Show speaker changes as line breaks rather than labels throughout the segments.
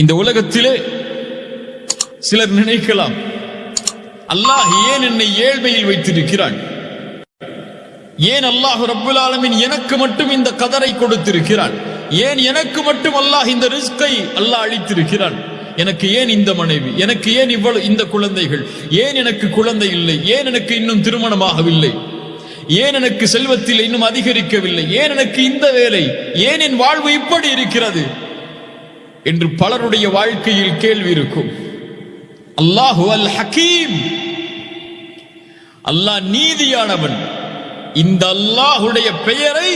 இந்த உலகத்திலே சிலர் நினைக்கலாம் அல்லாஹ் ஏன் என்னை ஏழ்மையில் வைத்திருக்கிறான் ஏன் அல்லாஹ் ரபுல் ஆலமின் எனக்கு மட்டும் இந்த கதரை கொடுத்திருக்கிறான் ஏன் எனக்கு மட்டும் அல்லாஹ் இந்த ரிஸ்கை அல்லாஹ் அளித்திருக்கிறான் எனக்கு ஏன் இந்த மனைவி எனக்கு ஏன் இவ்வளவு இந்த குழந்தைகள் ஏன் எனக்கு குழந்தை இல்லை ஏன் எனக்கு இன்னும் திருமணமாகவில்லை ஏன் எனக்கு செல்வத்தில் இன்னும் அதிகரிக்கவில்லை ஏன் எனக்கு இந்த வேலை ஏன் என் வாழ்வு இப்படி இருக்கிறது என்று பலருடைய வாழ்க்கையில் கேள்வி இருக்கும் அல்லாஹு அல் ஹக்கீம் அல்லாஹ் நீதியானவன் இந்த அல்லாஹுடைய பெயரை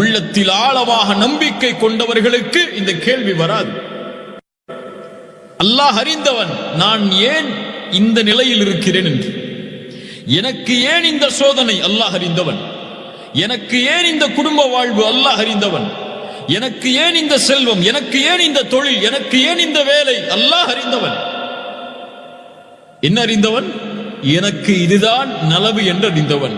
உள்ளத்தில் ஆழமாக நம்பிக்கை கொண்டவர்களுக்கு இந்த கேள்வி வராது அல்லாஹ் அறிந்தவன் நான் ஏன் இந்த நிலையில் இருக்கிறேன் என்று எனக்கு ஏன் இந்த சோதனை அல்லாஹ் அறிந்தவன் எனக்கு ஏன் இந்த குடும்ப வாழ்வு அல்லாஹ் அறிந்தவன் எனக்கு ஏன் இந்த செல்வம் எனக்கு ஏன் இந்த தொழில் எனக்கு ஏன் இந்த வேலை அல்லாஹ் அறிந்தவன் என்ன அறிந்தவன் எனக்கு இதுதான் நலவு என்று அறிந்தவன்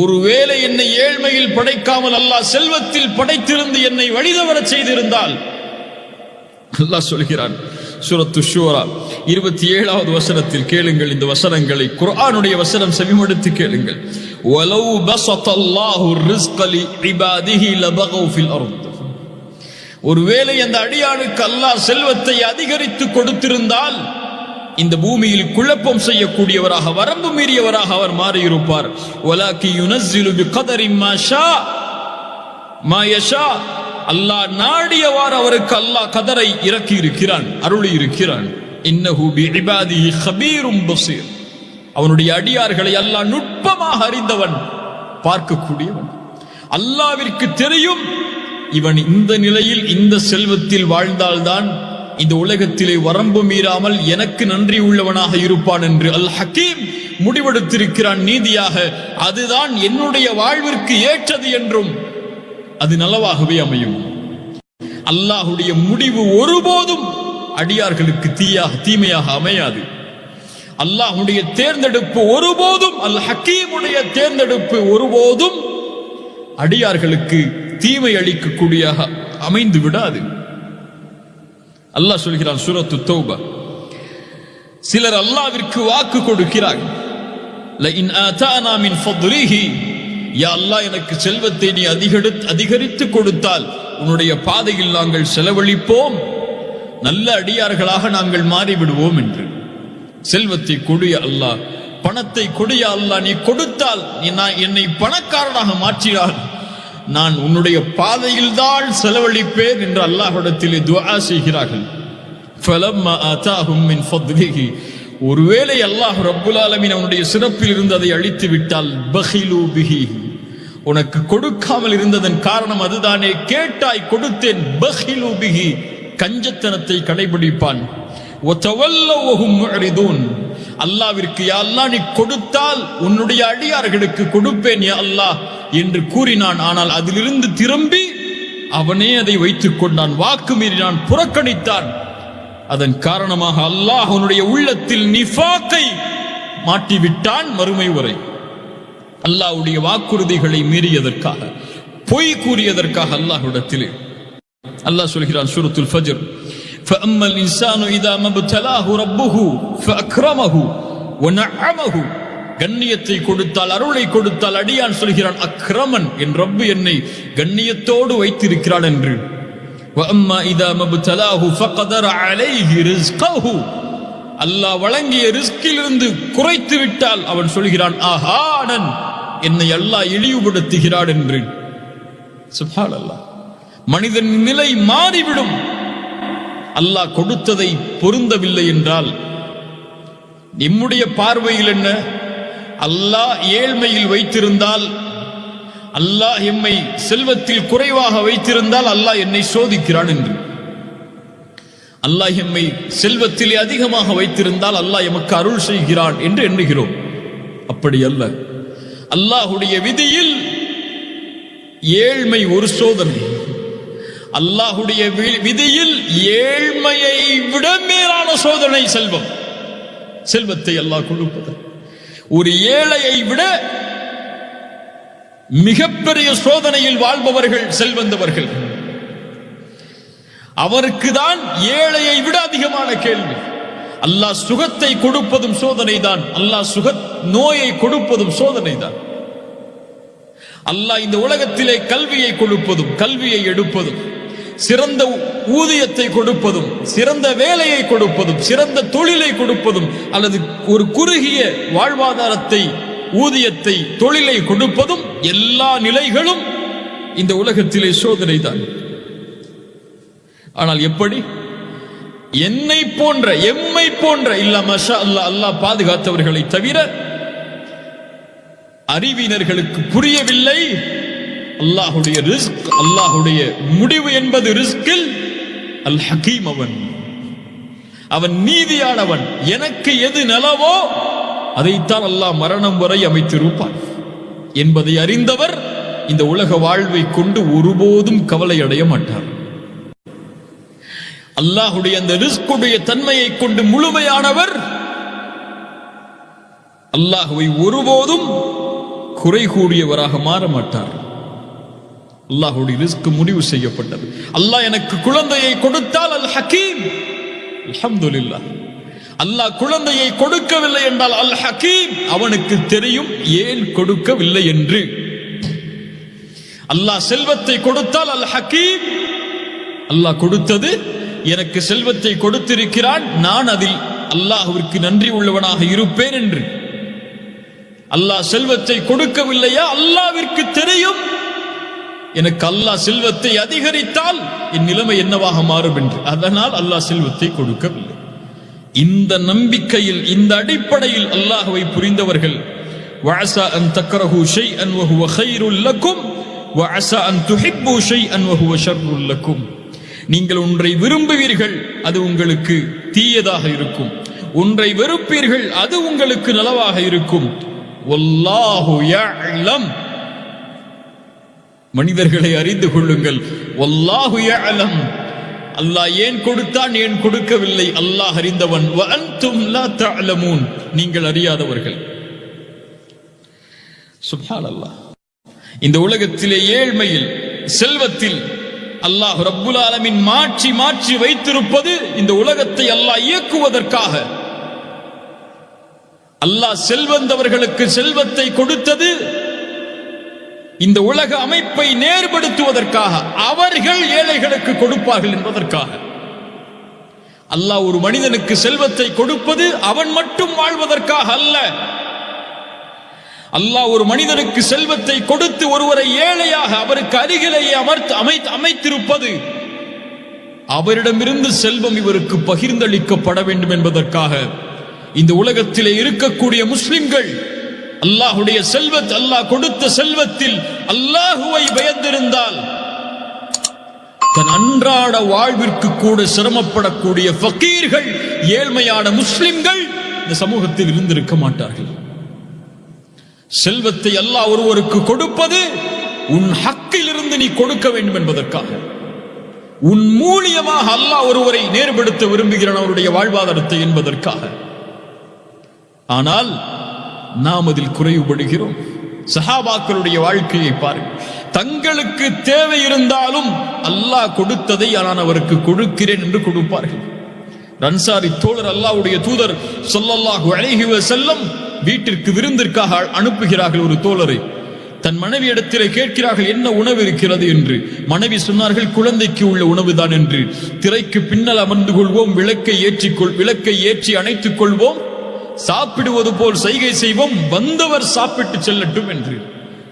ஒருவேளை என்னை ஏழ்மையில் படைக்காமல் அல்லாஹ் செல்வத்தில் படைத்திருந்து என்னை வழிதவர செய்திருந்தால் அல்லாஹ் சொல்கிறான் சூரத்து ஷூரா இருபத்தி ஏழாவது வசனத்தில் கேளுங்கள் இந்த வசனங்களை குரானுடைய வசனம் செவிமடுத்து கேளுங்கள் ஒலவு பசத்தல்லாஹு ரிஸ்கலி இபாதிஹி லபகவு ஃபில் அருத் ஒருவேளை அந்த அடியானுக்கு அல்லாஹ் செல்வத்தை அதிகரித்து கொடுத்திருந்தால் இந்த பூமியில் குழப்பம் செய்யக்கூடியவராக வரம்பு மீறியவராக அவர் மாறியிருப்பார் ஒலாக்கி யுனஸ்ஸிலு பிகதரி மாயஷா அல்லாஹ் நாடியவாறு அவருக்கு அல்லாஹ் கதரை இறக்கி இருக்கிறான் அருளி இருக்கிறான் அவனுடைய அடியார்களை அல்லாஹ் நுட்பமாக அறிந்தவன் பார்க்கக்கூடியவன் அல்லாவிற்கு தெரியும் இவன் இந்த நிலையில் இந்த செல்வத்தில் வாழ்ந்தால்தான் இந்த உலகத்திலே வரம்பு மீறாமல் எனக்கு நன்றி உள்ளவனாக இருப்பான் என்று அல் ஹக்கீம் முடிவெடுத்திருக்கிறான் நீதியாக அதுதான் என்னுடைய வாழ்விற்கு ஏற்றது என்றும் அது நல்லவாகவே அமையும் அல்லாஹுடைய முடிவு ஒருபோதும் அடியார்களுக்கு தீயாக தீமையாக அமையாது அல்லாஹுடைய தேர்ந்தெடுப்பு ஒருபோதும் அல் ஹக்கீமுடைய தேர்ந்தெடுப்பு ஒருபோதும் அடியார்களுக்கு தீமை அளிக்கக்கூடிய அமைந்து விடாது அல்லாஹ் சொல்கிறான் சூரத்து தௌபா சிலர் அல்லாவிற்கு வாக்கு கொடுக்கிறார்கள் யா எனக்கு செல்வத்தை நீ அதிகரித்து அதிகரித்து கொடுத்தால் உன்னுடைய பாதையில் நாங்கள் செலவழிப்போம் நல்ல அடியார்களாக நாங்கள் மாறிவிடுவோம் என்று செல்வத்தை கொடிய அல்லாஹ் பணத்தை கொடிய அல்லாஹ் நீ கொடுத்தால் நீ நான் என்னை பணக்காரனாக மாற்றினார் நான் உன்னுடைய பாதையில் தான் செலவழிப்பேன் என்று அல்லாஹிடத்தில் துவா செய்கிறார்கள் ஒருவேளை அல்லாஹ் ரப்புல் ஆலமின் அவனுடைய சிறப்பில் இருந்து அதை அழித்து விட்டால் பஹிலூ பிஹி உனக்கு கொடுக்காமல் இருந்ததன் காரணம் அதுதானே கேட்டாய் கொடுத்தேன் கஞ்சத்தனத்தை கடைபிடிப்பான் அல்லாவிற்கு அல்லா நீ கொடுத்தால் உன்னுடைய அடியார்களுக்கு கொடுப்பேன் அல்லாஹ் என்று கூறினான் ஆனால் அதிலிருந்து திரும்பி அவனே அதை வைத்துக் கொண்டான் வாக்கு மீறினான் புறக்கணித்தான் அதன் காரணமாக அல்லாஹ் உன்னுடைய உள்ளத்தில் நிஃபாக்கை மாட்டிவிட்டான் மறுமை உரை அல்லாவுடைய வாக்குறுதிகளை மீறியதற்காக பொய் கூறியதற்காக அல்லாஹுடத்திலே அல்லாஹ் சொல்கிறான் சூரத்துல் ஃபஜர் فأما الإنسان إذا ما ابتلاه ربه فأكرمه ونعمه கண்ணியத்தை கொடுத்தால் அருளை கொடுத்தால் அடியான் சொல்கிறான் அக்ரமன் என் ரப்பு என்னை கண்ணியத்தோடு வைத்திருக்கிறான் என்று وأما إذا ما ابتلاه فقدر عليه رزقه அல்லாஹ் வழங்கிய ரிஸ்கிலிருந்து குறைத்து விட்டால் அவன் சொல்கிறான் ஆஹா நான் என்னை அல்லா இழிவுபடுத்துகிறாள் என்றேன் அல்லா மனிதன் நிலை மாறிவிடும் அல்லாஹ் கொடுத்ததை பொருந்தவில்லை என்றால் நம்முடைய பார்வையில் என்ன அல்லாஹ் ஏழ்மையில் வைத்திருந்தால் அல்லாஹ் எம்மை செல்வத்தில் குறைவாக வைத்திருந்தால் அல்லாஹ் என்னை சோதிக்கிறான் என்று அல்லாஹ் எம்மை செல்வத்திலே அதிகமாக வைத்திருந்தால் அல்லாஹ் எமக்கு அருள் செய்கிறான் என்று எண்ணுகிறோம் அப்படி அல்ல அல்லாஹுடைய விதியில் ஏழ்மை ஒரு சோதனை அல்லாஹுடைய விதியில் ஏழ்மையை விட மேலான சோதனை செல்வம் செல்வத்தை அல்லாஹ் கொடுப்பது ஒரு ஏழையை விட மிகப்பெரிய சோதனையில் வாழ்பவர்கள் செல்வந்தவர்கள் அவருக்கு தான் ஏழையை விட அதிகமான கேள்வி அல்லாஹ் சுகத்தை கொடுப்பதும் சோதனை தான் அல்லாஹ் சுக நோயை கொடுப்பதும் சோதனை தான் அல்லாஹ் இந்த உலகத்திலே கல்வியை கொடுப்பதும் கல்வியை எடுப்பதும் சிறந்த ஊதியத்தை கொடுப்பதும் சிறந்த வேலையை கொடுப்பதும் சிறந்த தொழிலை கொடுப்பதும் அல்லது ஒரு குறுகிய வாழ்வாதாரத்தை ஊதியத்தை தொழிலை கொடுப்பதும் எல்லா நிலைகளும் இந்த உலகத்திலே சோதனை தான் ஆனால் எப்படி என்னை போன்ற எம்மை போன்ற இல்ல மஷா அல்லாஹ் அல்லா பாதுகாத்தவர்களை தவிர அறிவினர்களுக்கு புரியவில்லை அல்லாஹுடைய ரிஸ்க் அல்லாஹுடைய முடிவு என்பது ரிஸ்கில் அல் ஹகீம் அவன் அவன் நீதியானவன் எனக்கு எது நலவோ அதைத்தான் அல்லாஹ் மரணம் வரை அமைத்திருப்பான் என்பதை அறிந்தவர் இந்த உலக வாழ்வை கொண்டு ஒருபோதும் கவலை அடைய மாட்டார் அல்லாஹுடைய அந்த ரிஸ்குடைய தன்மையை கொண்டு முழுமையானவர் அல்லாஹுவை ஒருபோதும் குறை கூடியவராக மாற மாட்டார் அல்லாஹுடைய ரிஸ்க் முடிவு செய்யப்பட்டது அல்லாஹ் எனக்கு குழந்தையை கொடுத்தால் அல் ஹக்கீம் அல்ஹம்துலில்லா அல்லாஹ் குழந்தையை கொடுக்கவில்லை என்றால் அல் ஹக்கீம் அவனுக்கு தெரியும் ஏன் கொடுக்கவில்லை என்று அல்லாஹ் செல்வத்தை கொடுத்தால் அல் ஹக்கீம் அல்லாஹ் கொடுத்தது எனக்கு செல்வத்தை கொடுத்திருக்கிறான் நான் அதில் அல்லாஹுவிற்கு நன்றி உள்ளவனாக இருப்பேன் என்று அல்லாஹ் செல்வத்தை கொடுக்கவில்லையா அல்லாவிற்கு தெரியும் எனக்கு அல்லாஹ் செல்வத்தை அதிகரித்தால் என் நிலைமை என்னவாக மாறும் என்று அதனால் அல்லாஹ் செல்வத்தை கொடுக்கவில்லை இந்த நம்பிக்கையில் இந்த அடிப்படையில் அல்லாஹுவை புரிந்தவர்கள் வாசா அன் تكرهوا شيئا وهو خير لكم وعسى أن تحبوا شيئا وهو شر لكم நீங்கள் ஒன்றை விரும்புவீர்கள் அது உங்களுக்கு தீயதாக இருக்கும் ஒன்றை வெறுப்பீர்கள் அது உங்களுக்கு நலவாக இருக்கும் மனிதர்களை அறிந்து கொள்ளுங்கள் ஒல்லாஹு அல்லாஹ் ஏன் கொடுத்தான் ஏன் கொடுக்கவில்லை அல்லாஹ் அறிந்தவன் நீங்கள் அறியாதவர்கள் அல்லாஹ் இந்த உலகத்திலே ஏழ்மையில் செல்வத்தில் அல்லாஹ் ரப்புல் ஆலமின் மாற்றி மாற்றி வைத்திருப்பது இந்த உலகத்தை அல்லாஹ் இயக்குவதற்காக அல்லாஹ் செல்வந்தவர்களுக்கு செல்வத்தை கொடுத்தது இந்த உலக அமைப்பை நேர்படுத்துவதற்காக அவர்கள் ஏழைகளுக்கு கொடுப்பார்கள் என்பதற்காக அல்லாஹ் ஒரு மனிதனுக்கு செல்வத்தை கொடுப்பது அவன் மட்டும் வாழ்வதற்காக அல்ல அல்லாஹ் ஒரு மனிதனுக்கு செல்வத்தை கொடுத்து ஒருவரை ஏழையாக அவருக்கு அருகிலேயே அமர்த்து அமைத்து அமைத்திருப்பது அவரிடமிருந்து செல்வம் இவருக்கு பகிர்ந்தளிக்கப்பட வேண்டும் என்பதற்காக இந்த உலகத்திலே இருக்கக்கூடிய முஸ்லிம்கள் அல்லாஹுடைய செல்வத் அல்லாஹ் கொடுத்த செல்வத்தில் அல்லாஹுவை பயந்திருந்தால் தன் அன்றாட வாழ்விற்கு கூட சிரமப்படக்கூடிய ஃபக்கீர்கள் ஏழ்மையான முஸ்லிம்கள் இந்த சமூகத்தில் இருந்திருக்க மாட்டார்கள் செல்வத்தை எல்லா ஒருவருக்கு கொடுப்பது உன் ஹக்கில் இருந்து நீ கொடுக்க வேண்டும் என்பதற்காக உன் மூலியமாக அல்லாஹ் ஒருவரை நேர்படுத்த விரும்புகிறான் அவருடைய வாழ்வாதாரத்தை என்பதற்காக ஆனால் நாம் அதில் குறைவுபடுகிறோம் சஹாபாக்களுடைய வாழ்க்கையை பாருங்கள் தங்களுக்கு தேவை இருந்தாலும் அல்லாஹ் கொடுத்ததை நான் அவருக்கு கொடுக்கிறேன் என்று கொடுப்பார்கள் ரன்சாரி தோழர் அல்லாவுடைய தூதர் சொல்லல்லாஹு அழகிவ செல்லம் வீட்டிற்கு விருந்திற்காக அனுப்புகிறார்கள் ஒரு தோழரை தன் மனைவி இடத்திலே கேட்கிறார்கள் என்ன உணவு இருக்கிறது என்று மனைவி சொன்னார்கள் குழந்தைக்கு உள்ள உணவுதான் என்று திரைக்கு பின்னல் அமர்ந்து கொள்வோம் விளக்கை ஏற்றிக்கொள் விளக்கை ஏற்றி அணைத்துக் கொள்வோம் சாப்பிடுவது போல் சைகை செய்வோம் வந்தவர் சாப்பிட்டு செல்லட்டும் என்று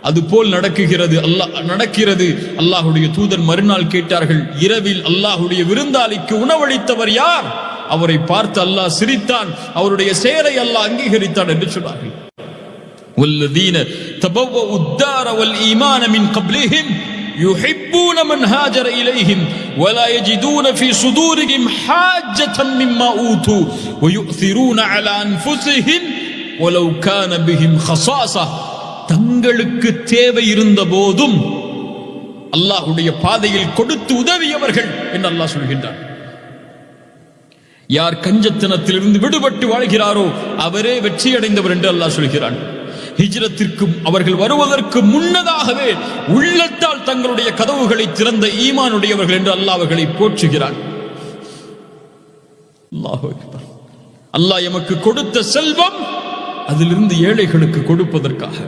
அது போல் நடக்குகிறது அல்லாஹ் நடக்கிறது அல்லாஹுடைய தூதர் மறுநாள் கேட்டார்கள் இரவில் அல்லாஹுடைய விருந்தாளிக்கு உணவளித்தவர் யார் அவரை பார்த்து அல்லாஹ் சிரித்தான் அவருடைய செயலை அல்லாஹ் அங்கீகரித்தான் என்று சொன்னார்கள் والذين تبوأوا الدار والإيمان من قبلهم يحبون من هاجر إليهم ولا يجدون في صدورهم حاجة مما أوتوا ويؤثرون على أنفسهم ولو كان بهم خصاصة தங்களுக்கு தேவை இருந்த போதும் அல்லாஹுடைய பாதையில் கொடுத்து உதவியவர்கள் என்று அல்லாஹ் சொல்கின்றான் யார் கஞ்சத்தனத்திலிருந்து விடுபட்டு வாழ்கிறாரோ அவரே வெற்றி அடைந்தவர் என்று அல்லாஹ் சொல்கிறான் ஹிஜ்ரத்திற்கும் அவர்கள் வருவதற்கு முன்னதாகவே உள்ளத்தால் தங்களுடைய கதவுகளை திறந்த ஈமானுடையவர்கள் என்று அல்லாஹ் அவர்களை போற்றுகிறான் அல்லாஹ் எமக்கு கொடுத்த செல்வம் அதிலிருந்து ஏழைகளுக்கு கொடுப்பதற்காக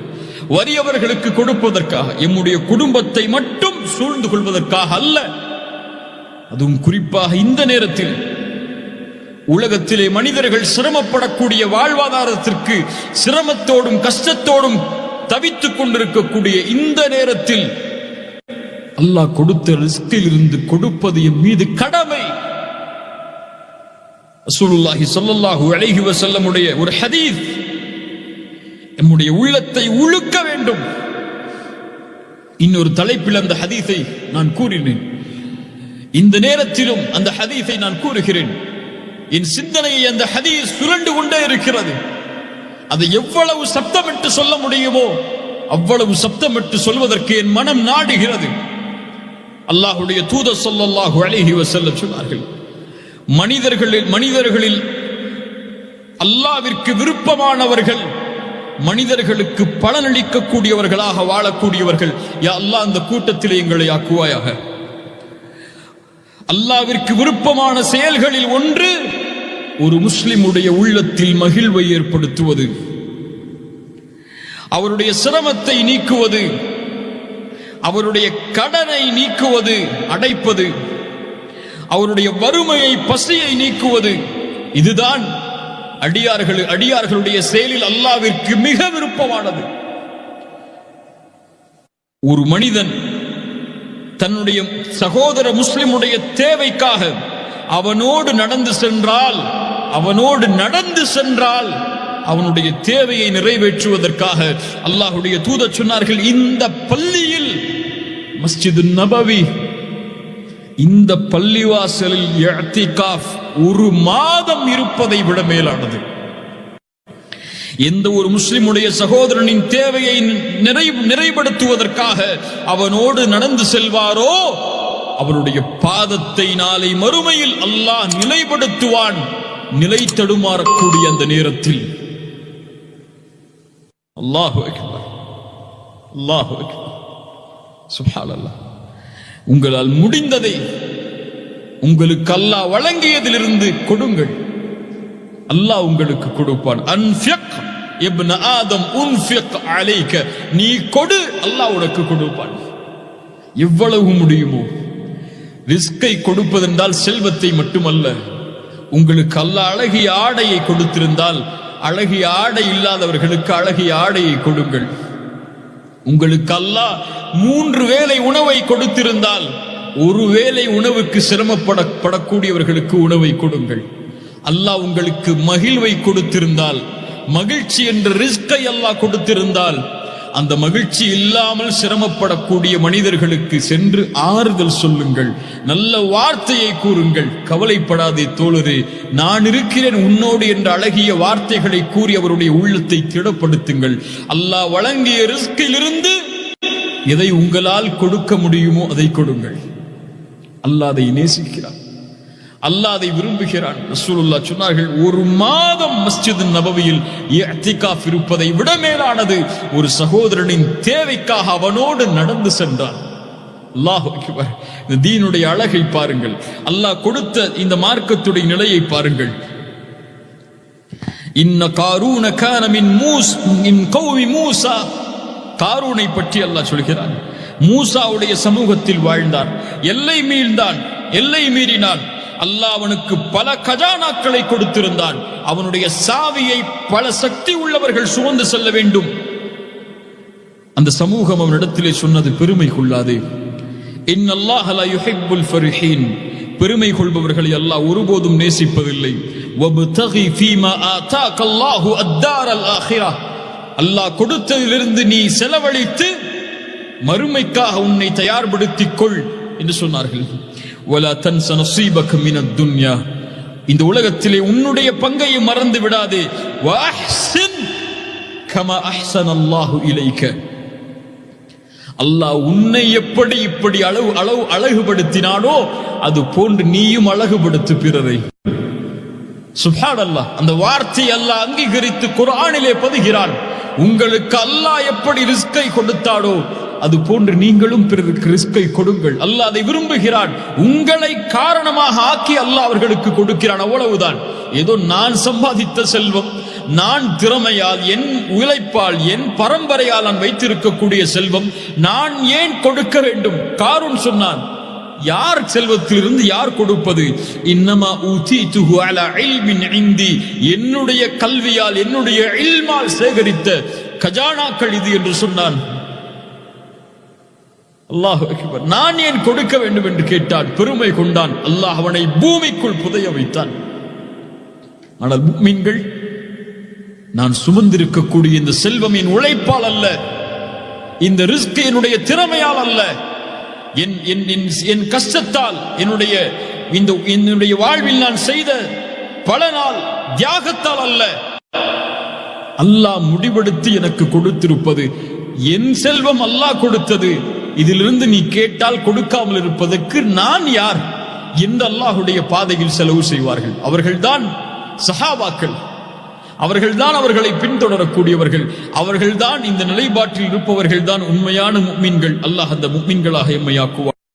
வறியவர்களுக்கு கொடுப்பதற்காக எம்முடைய குடும்பத்தை மட்டும் சூழ்ந்து கொள்வதற்காக அல்ல அதுவும் குறிப்பாக இந்த நேரத்தில் உலகத்திலே மனிதர்கள் சிரமப்படக்கூடிய வாழ்வாதாரத்திற்கு சிரமத்தோடும் கஷ்டத்தோடும் தவித்துக் கொண்டிருக்கக்கூடிய இந்த நேரத்தில் அல்லாஹ் கொடுத்த ரிஸ்கில் இருந்து கொடுப்பது என் மீது கடமை ரசூலுல்லாஹி சொல்லல்லாஹு அழகி வசல்லமுடைய ஒரு ஹதீஸ் நம்முடைய உள்ளத்தை உழுக்க வேண்டும் இன்னொரு தலைப்பில் அந்த ஹதீஸை நான் கூறினேன் இந்த நேரத்திலும் அந்த ஹதீஸை நான் கூறுகிறேன் என் சிந்தனையை அந்த ஹதீஸ் சுரண்டு கொண்டே இருக்கிறது அது எவ்வளவு சப்தமிட்டு சொல்ல முடியுமோ அவ்வளவு சப்தமிட்டு சொல்வதற்கு என் மனம் நாடுகிறது அல்லாஹுடைய தூத சொல்லல்லாஹு அழகி வசல்ல சொன்னார்கள் மனிதர்களில் மனிதர்களில் அல்லாவிற்கு விருப்பமானவர்கள் மனிதர்களுக்கு பலனளிக்கக்கூடியவர்களாக வாழக்கூடியவர்கள் யா அல்லா அந்த கூட்டத்தில் எங்களை ஆக்குவாயாக அல்லாவிற்கு விருப்பமான செயல்களில் ஒன்று ஒரு முஸ்லிமுடைய உள்ளத்தில் மகிழ்வை ஏற்படுத்துவது அவருடைய சிரமத்தை நீக்குவது அவருடைய கடனை நீக்குவது அடைப்பது அவருடைய வறுமையை பசியை நீக்குவது இதுதான் அடியார்கள் அடியார்களுடைய செயலில் அல்லாவிற்கு மிக விருப்பமானது ஒரு மனிதன் தன்னுடைய சகோதர முஸ்லிமுடைய தேவைக்காக அவனோடு நடந்து சென்றால் அவனோடு நடந்து சென்றால் அவனுடைய தேவையை நிறைவேற்றுவதற்காக அல்லாஹுடைய தூதர் சொன்னார்கள் இந்த பள்ளியில் மஸ்ஜிது நபவி இந்த பள்ளிவாசலில் ஒரு மாதம் இருப்பதை விட மேலானது எந்த ஒரு முஸ்லிமுடைய சகோதரனின் தேவையை நிறை நிறைப்படுத்துவதற்காக அவனோடு நடந்து செல்வாரோ அவருடைய பாதத்தை நாளை மறுமையில் அல்லாஹ் நிலைப்படுத்துவான் நிலை தடுமாறக்கூடிய அந்த நேரத்தில் உங்களால் முடிந்ததை உங்களுக்கு அல்லாஹ் வழங்கியதிலிருந்து கொடுங்கள் அல்லாஹ் உங்களுக்கு கொடுப்பான் அன்ஃபியக் ஆதம் நீ கொடு அல்லாஹ் உனக்கு கொடுப்பான் எவ்வளவு முடியுமோ ரிஸ்கை கொடுப்பதென்றால் செல்வத்தை மட்டுமல்ல உங்களுக்கு அல்ல அழகிய ஆடையை கொடுத்திருந்தால் அழகிய ஆடை இல்லாதவர்களுக்கு அழகிய ஆடையை கொடுங்கள் உங்களுக்கு அல்லாஹ் மூன்று வேளை உணவை கொடுத்திருந்தால் ஒரு வேளை உணவுக்கு சிரமப்படப்படக்கூடியவர்களுக்கு உணவை கொடுங்கள் அல்லாஹ் உங்களுக்கு மகிழ்வை கொடுத்திருந்தால் மகிழ்ச்சி என்ற ரிஸ்கை அல்லாஹ் கொடுத்திருந்தால் அந்த மகிழ்ச்சி இல்லாமல் சிரமப்படக்கூடிய மனிதர்களுக்கு சென்று ஆறுதல் சொல்லுங்கள் நல்ல வார்த்தையை கூறுங்கள் கவலைப்படாதே தோழரே நான் இருக்கிறேன் உன்னோடு என்ற அழகிய வார்த்தைகளை கூறி அவருடைய உள்ளத்தை திடப்படுத்துங்கள் அல்லாஹ் வழங்கிய ரிஸ்கிலிருந்து எதை உங்களால் கொடுக்க முடியுமோ அதை கொடுங்கள் அல்லாதை நேசிக்கிறார் அல்லாஹ் அதை விரும்புகிறான் ரசூலுல்லா சொன்னார்கள் ஒரு மாதம் மஸ்ஜித் நபவியில் இத்திகாஃப் இருப்பதை விட மேலானது ஒரு சகோதரனின் தேவைக்காக அவனோடு நடந்து சென்றான் அல்லாஹ் இந்த தீனுடைய அழகை பாருங்கள் அல்லாஹ் கொடுத்த இந்த மார்க்கத்துடைய நிலையை பாருங்கள் இன்ன காரூன கானமின் மூஸ் இன் கௌவி மூசா காரூனை பற்றி அல்லாஹ் சொல்கிறான் மூசாவுடைய சமூகத்தில் வாழ்ந்தான் எல்லை மீழ்ந்தான் எல்லை மீறினான் அல்லாஹ் அவனுக்கு பல கஜானாக்களை கொடுத்திருந்தான் அவனுடைய சாவியை பல சக்தி உள்ளவர்கள் சுமந்து செல்ல வேண்டும் அந்த சமூகம் அவனிடத்திலே சொன்னது பெருமை கொள்ளாது பெருமை கொள்பவர்களை அல்லாஹ் ஒருபோதும் நேசிப்பதில்லை அல்லாஹ் கொடுத்ததிலிருந்து நீ செலவழித்து மறுமைக்காக உன்னை தயார்படுத்திக் கொள் என்று சொன்னார்கள் துன்யா இந்த உலகத்திலே உன்னுடைய பங்கையும் மறந்து விடாதே அல்லாஹ் உன்னை எப்படி இப்படி அளவு அளவு அழகுபடுத்தினானோ அது போன்று நீயும் அழகுபடுத்து பிறரை சுபான் அல்லாஹ் அந்த வார்த்தை அல்லாஹ் அங்கீகரித்து குரானிலே பதுகிறான் உங்களுக்கு அல்லாஹ் எப்படி ரிஸ்கை கொடுத்தாடோ அது போன்று நீங்களும் பிறருக்கு ரிஸ்கை கொடுங்கள் அல்லாஹ் அதை விரும்புகிறான் உங்களை காரணமாக ஆக்கி அல்லாஹ் அவர்களுக்கு கொடுக்கிறான் அவ்வளவுதான் ஏதோ நான் சம்பாதித்த செல்வம் நான் திறமையால் என் உழைப்பால் என் பரம்பரையால் நான் வைத்திருக்கக்கூடிய செல்வம் நான் ஏன் கொடுக்க வேண்டும் காரூன் சொன்னான் யார் செல்வத்திலிருந்து யார் கொடுப்பது ஐந்தி என்னுடைய கல்வியால் என்னுடைய சேகரித்த கஜானாக்கள் இது என்று சொன்னான் அல்லாஹ் நான் ஏன் கொடுக்க வேண்டும் என்று கேட்டான் பெருமை கொண்டான் அல்லாஹ் அவனை பூமிக்குள் புதைய வைத்தான் ஆனால் மீன்கள் நான் சுமந்திருக்கக்கூடிய இந்த செல்வமின் உழைப்பால் அல்ல இந்த ரிஸ்க் என்னுடைய திறமையால் அல்ல என் என் என் கஷ்டத்தால் என்னுடைய இந்த என்னுடைய வாழ்வில் நான் செய்த பல நாள் தியாகத்தால் அல்ல அல்லாஹ் முடிவெடுத்து எனக்கு கொடுத்திருப்பது என் செல்வம் அல்லாஹ் கொடுத்தது இதிலிருந்து நீ கேட்டால் கொடுக்காமல் இருப்பதற்கு நான் யார் என்று அல்லாஹுடைய பாதையில் செலவு செய்வார்கள் அவர்கள்தான் சஹாபாக்கள் அவர்கள்தான் அவர்களை பின்தொடரக்கூடியவர்கள் அவர்கள்தான் இந்த நிலைப்பாட்டில் இருப்பவர்கள் தான் உண்மையான முக்மீன்கள் அல்லாஹ் அந்த முக்மீன்களாக எம்மையாக்குவார்